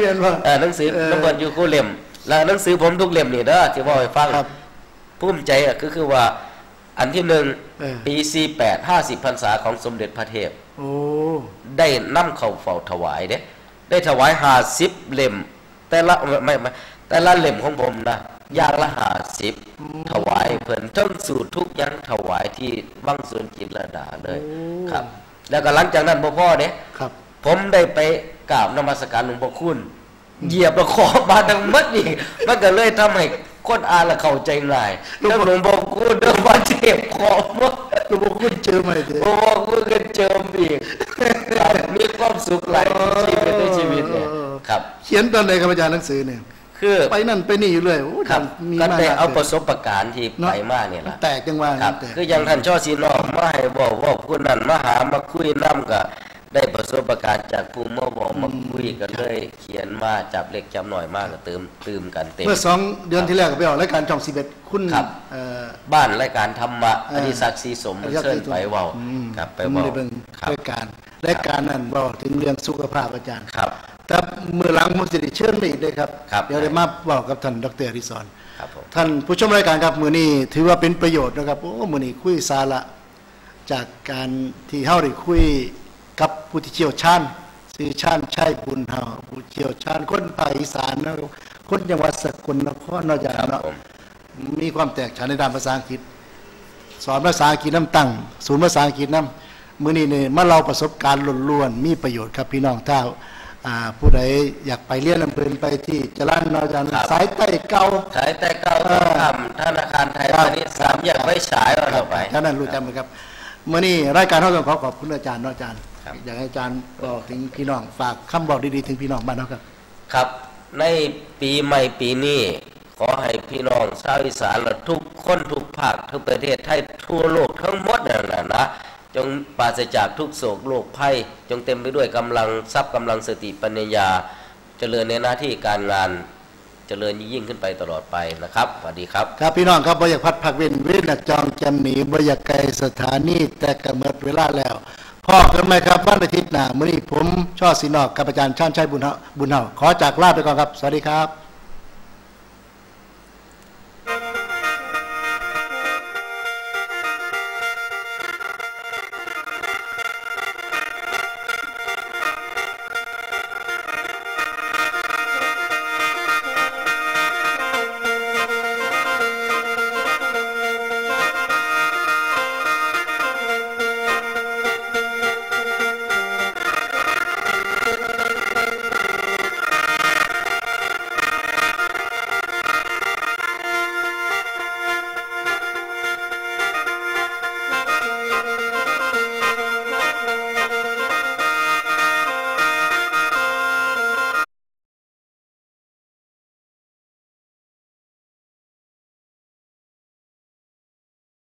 เรียนว่าเออหนังสือเออน้ำเบิดอยู่คู่เล่มแล้วหนังสือผมทุกเล่มนี่เด้อที่ว่าให้ฟังครับภูมิใจอะก็คือว่า อันที่หนึ่งเออปีสี่แปดห้าสิบพรรษาของสมเด็จพระเทพโอ้ได้นำเข้าเฝ้าถวายเด้ได้ถวายห้าสิบเล่ม แต่ละไม่ไม่ไม่แต่ละเล่มของผมนะอย่างละห้าสิบถวายเพิ่นทั้งสูตรทุกอย่างถวายที่วังสวนจิตรลดาเลยครับ แล้วก็หลังจากนั้นพ่อพ่อเนี่ยครับ ผมได้ไปกราบนมัสการหลวงพ่อคุณเหยียบแล้วขอบาดังมัดนี่มันก็เลยทำให้คนอ่านและเข้าใจง่ายแล้วหลวงพ่อคุณเดินมาเจ็บขอบหมดหลวงพ่อคุณเจอไหมเด้หลวงพ่อคุณก็เจิมอีกครับมีความสุขหลายชีวิตในชีวิตเนี่ยครับ เขียนตอนไหนครับอาจารย์หนังสือเนี่ยคือไปนั่นไปนี่อยู่เลยโอ้ครับมีก็มาได้กเอาปเลยระสบการณ์ที่ไปมาเนี่ยล่ะแตกจังว่าครับแตกคืออย่างท่านช่อสีนอกมาให้บอกว่าผู้นั้นมาหามาคุยน้ำก็ ได้ประสบการณ์จากผู้มาบอกมาคุยกันเลย เขียนมาจับเล็กจับหน่อยมากก็เติมเติมกันเต็มเมื่อสองเดือนที่แล้วก็ไปออกรายการช่องสิบเอ็ดคุณครับเอ่อบ้านรายการธรรมะเอออดิศักดิ์ศรีสมอริยเชิญศรีสมไปเว้าอืมครับไปผมเว้าได้เบิ่งครับรายการรายการนั้นบอกถึงเรื่องสุขภาพอาจารย์ครับแต่มือหลังผมจะได้เชิญไปอีกเลยครับครับเดี๋ยวได้มาบอกกับท่านดรอริสอนครับผมท่านผู้ชมรายการครับมือนี้ถือว่าเป็นประโยชน์นะครับโอ้มือนี้คุยสาระจากการที่เฮาได้คุย กับผู้ที่เชี่ยวชาญสื่อชาญชัยบุญเฮาผู้เชี่ยวชาญคนภาคอีสานนะครับคนจังหวัดสกลนครเนอกจากครับเนาะผมมีความแตกฉานในด้านภาษาอังกฤษ สอนภาษาอังกฤษน้ำตั้งศูนย์ภาษาอังกฤษน้ำมือนี้เนี่ยมาเราประสบการณ์ล้วนๆมีประโยชน์ครับพี่น้องถ้าอ่าผู้ใดอยากไปเรียนลำเพลินไปที่จรัญเนาะอาจารย์ครับสายใต้เก่าขายแต่เก้าทองคำธนาคารไทยครับพาณิชย์สามแยกไว้ฉายเราเราไปท่านนั้นรู้จักไหมครับเมื่อนี้รายการเราต้องขอขอบคุณอาจารย์เนาะอาจารย์ ครับอยากให้อาจารย์บอกถึงพี่น้องฝากคำบอกดีๆถึงพี่น้องบ้านเราครับ ครับ ในปีใหม่ปีนี้ขอให้พี่น้องชาวอีสานและทุกคนทุกภาคทุกประเทศไทยทั่วโลกทั้งหมดนั่นแหละนะจงปราศจากทุกโศกโรคภัยจงเต็มไปด้วยกำลังทรัพย์กำลังสติปัญญา เจริญในหน้าที่การงานเจริญยิ่งขึ้นไปตลอดไปนะครับ สวัสดีครับ ครับพี่น้องครับบ่อยากพัดพักเว้นเว้นจองจำหนีบ่อยากไกลสถานีแต่ก็หมดเวลาแล้ว พ่อกันไหมครับวันอาทิตย์หน้ามื้อนี้ผมช่อสีนอกกับอาจารย์ชานชัยบุญเฮาบุญเฮาขอจากลาไปก่อนครับ สวัสดีครับ